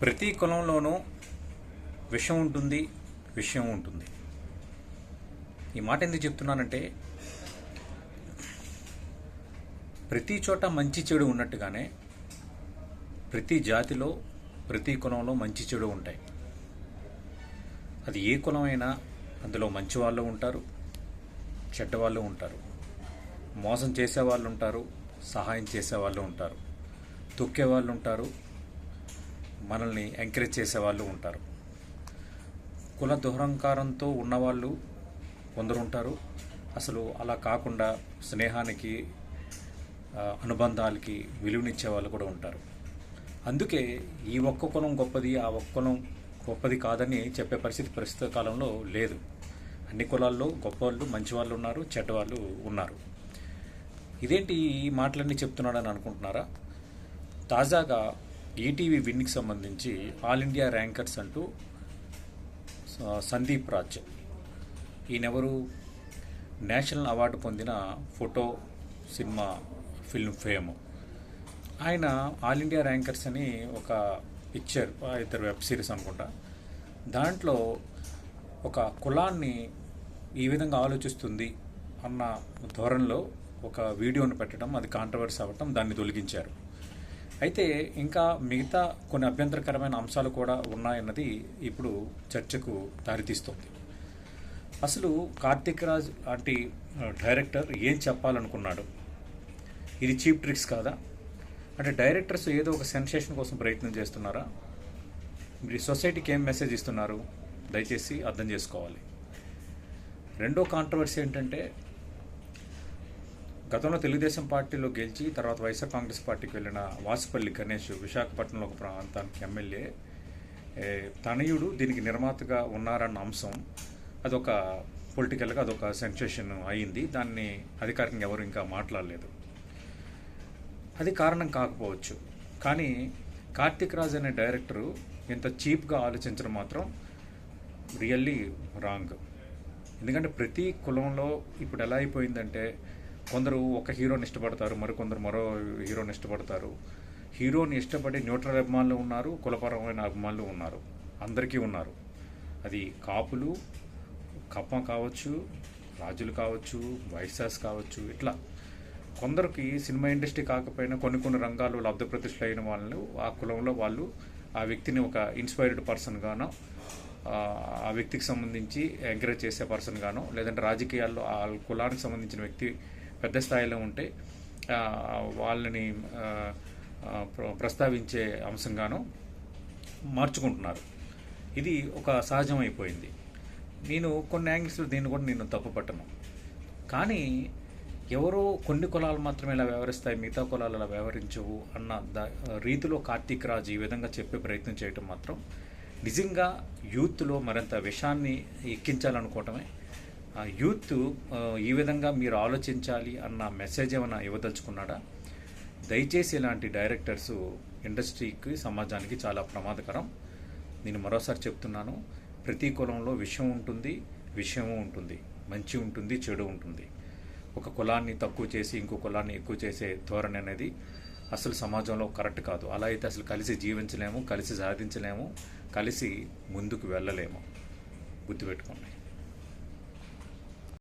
ప్రతి కులంలోనూ విషం ఉంటుంది విషయం ఉంటుంది. ఈ మాట ఎందుకు చెప్తున్నానంటే ప్రతి చోట మంచి చెడు ఉన్నట్టుగానే ప్రతి జాతిలో ప్రతి కులంలో మంచి చెడు ఉంటాయి. అది ఏ కులమైనా అందులో మంచి వాళ్ళు ఉంటారు చెడ్డ వాళ్ళు ఉంటారు మోసం చేసే వాళ్ళు ఉంటారు సహాయం చేసే వాళ్ళు ఉంటారు తొక్కేవాళ్ళు ఉంటారు మనల్ని ఎంకరేజ్ చేసే వాళ్ళు ఉంటారు. కుల దుహరంకారంతో ఉన్నవాళ్ళు కొందరు ఉంటారు. అసలు అలా కాకుండా స్నేహానికి అనుబంధాలకి విలువనిచ్చే వాళ్ళు కూడా ఉంటారు. అందుకే ఈ ఒక్క కులం గొప్పది ఆ ఒక్క కులం గొప్పది కాదని చెప్పే పరిస్థితి ప్రస్తుత కాలంలో లేదు. అన్ని కులాల్లో గొప్పవాళ్ళు మంచివాళ్ళు ఉన్నారు చెడ్డవాళ్ళు ఉన్నారు. ఇదేంటి ఈ మాటలన్నీ చెప్తున్నాడని అనుకుంటున్నారా? తాజాగా ఈటీవీ విన్కి సంబంధించి ఆల్ ఇండియా ర్యాంకర్స్ అంటూ సందీప్ రాజ్. ఈయనెవరు? నేషనల్ అవార్డు పొందిన ఫోటో సినిమా ఫిల్మ్ ఫేమ్. ఆయన ఆల్ ఇండియా ర్యాంకర్స్ అని ఒక పిక్చర్ ఇద్దరు వెబ్ సిరీస్ అనుకుంటా. దాంట్లో ఒక కులాన్ని ఈ విధంగా ఆలోచిస్తుంది అన్న ధోరణిలో ఒక వీడియోను పెట్టడం అది కాంట్రవర్సీ అవ్వటం దాన్ని తొలగించారు. అయితే ఇంకా మిగతా కొన్ని అభ్యంతరకరమైన అంశాలు కూడా ఉన్నాయన్నది ఇప్పుడు చర్చకు దారితీస్తుంది. అసలు కార్తిక్ రాజ్ లాంటి డైరెక్టర్ ఏం చెప్పాలనుకున్నాడు? ఇది చీప్ ట్రిక్స్ కాదా? అంటే డైరెక్టర్స్ ఏదో ఒక సెన్సేషన్ కోసం ప్రయత్నం చేస్తున్నారా? మీరు సొసైటీకి ఏం మెసేజ్ ఇస్తున్నారు? దయచేసి అర్థం చేసుకోవాలి. రెండో కాంట్రవర్సీ ఏంటంటే గతంలో తెలుగుదేశం పార్టీలో గెలిచి తర్వాత వైఎస్ఆర్ కాంగ్రెస్ పార్టీకి వెళ్ళిన వాసుపల్లి గణేష్ విశాఖపట్నంలో ఒక ప్రాంతానికి ఎమ్మెల్యే. తనయుడు దీనికి నిర్మాతగా ఉన్నారన్న అంశం అదొక పొలిటికల్గా అదొక సెన్సేషన్ అయింది. దాన్ని అధికారికంగా ఎవరు ఇంకా మాట్లాడలేదు. అది కారణం కాకపోవచ్చు. కానీ కార్తిక్ రాజ్ అనే డైరెక్టరు ఇంత చీప్గా ఆలోచించడం మాత్రం రియల్లీ రాంగ్. ఎందుకంటే ప్రతి కులంలో ఇప్పుడు ఎలా అయిపోయిందంటే కొందరు ఒక హీరోని ఇష్టపడతారు మరికొందరు మరో హీరోని ఇష్టపడతారు. హీరోని ఇష్టపడి న్యూట్రల్ అభిమానులు ఉన్నారు కులపరమైన అభిమానులు ఉన్నారు. అందరికీ ఉన్నారు. అది కాపులు కప్ప కావచ్చు రాజులు కావచ్చు వైశాస్ కావచ్చు ఇట్లా. కొందరికి సినిమా ఇండస్ట్రీ కాకపోయినా కొన్ని కొన్ని రంగాల్లో లబ్ధ అయిన వాళ్ళు ఆ కులంలో వాళ్ళు ఆ వ్యక్తిని ఒక ఇన్స్పైర్డ్ పర్సన్గానో ఆ, వ్యక్తికి సంబంధించి ఎంకరేజ్ చేసే పర్సన్గానో లేదంటే రాజకీయాల్లో ఆ కులానికి సంబంధించిన వ్యక్తి పెద్ద స్థాయిలో ఉంటే వాళ్ళని ప్ర- ప్రస్తావించే అంశంగానో మార్చుకుంటున్నారు. ఇది ఒక సహజం అయిపోయింది నేను కొన్ని యాంగిల్స్లో దీన్ని కూడా నేను తప్పుపట్టను కానీ ఎవరో కొన్ని కులాలు మాత్రమే ఇలా వ్యవహరిస్తాయి మిగతా కులాలు అలా వ్యవహరించవు అన్న ద రీతిలో కార్తీక్ రాజ్ ఈ విధంగా చెప్పే ప్రయత్నం చేయటం మాత్రం నిజంగా యూత్లో మరింత విషాన్ని ఎక్కించాలనుకోవటమే యూత్ ఈ విధంగా మీరు ఆలోచించాలి అన్న మెసేజ్ ఏమైనా ఇవ్వదలుచుకున్నాడా? దయచేసి ఇలాంటి డైరెక్టర్స్ ఇండస్ట్రీకి సమాజానికి చాలా ప్రమాదకరం. నేను మరోసారి చెప్తున్నాను ప్రతి కులంలో విషయం ఉంటుంది విషయము ఉంటుంది మంచి ఉంటుంది చెడు ఉంటుంది. ఒక కులాన్ని తక్కువ చేసి ఇంకో కులాన్ని ఎక్కువ చేసే ధోరణి అనేది అసలు సమాజంలో కరెక్ట్ కాదు. అలా అయితే అసలు కలిసి జీవించలేము కలిసి సాధించలేము కలిసి ముందుకు వెళ్ళలేము. గుర్తుపెట్టుకోండి.